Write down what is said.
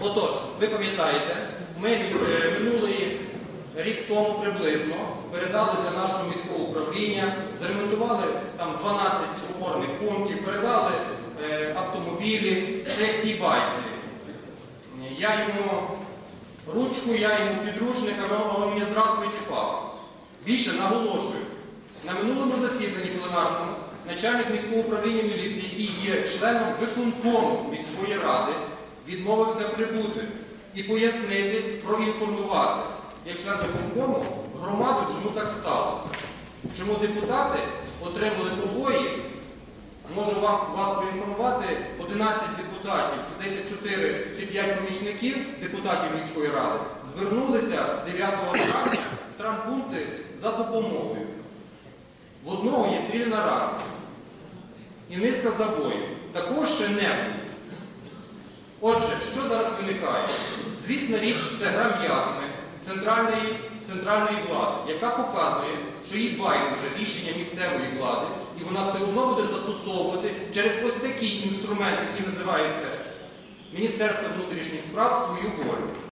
Отож, ви пам'ятаєте, ми е, минулий рік тому приблизно передали для нашого міського управління, заремонтували там 12 опорних пунктів, передали е, автомобілі, це як тій байці. Я йому ручку, я йому підручник, а він- мені здравствуйте, папа. Більше наголошую, на минулому засіданні пленарному начальник міського управління міліції, який є членом виконкому міської ради, відмовився прибути і пояснити, проінформувати, як член виконкому, громаду, чому так сталося. Чому депутати отримали побої Можу вас проінформувати, 11 депутатів, здається, 4 чи 5 помічників депутатів міської ради звернулися 9 травня в травмпункти за допомогою. В одного є стрільна рана і низка забоїв. Також ще не. Отже, що зараз виникає? Звісна річ, це гра м'язами центральної, центральної влади, яка показує, що їй байдуже рішення місцевої влади, і вона все одно буде застосовувати через ось такий інструмент, який називається Міністерство внутрішніх справ свою волю.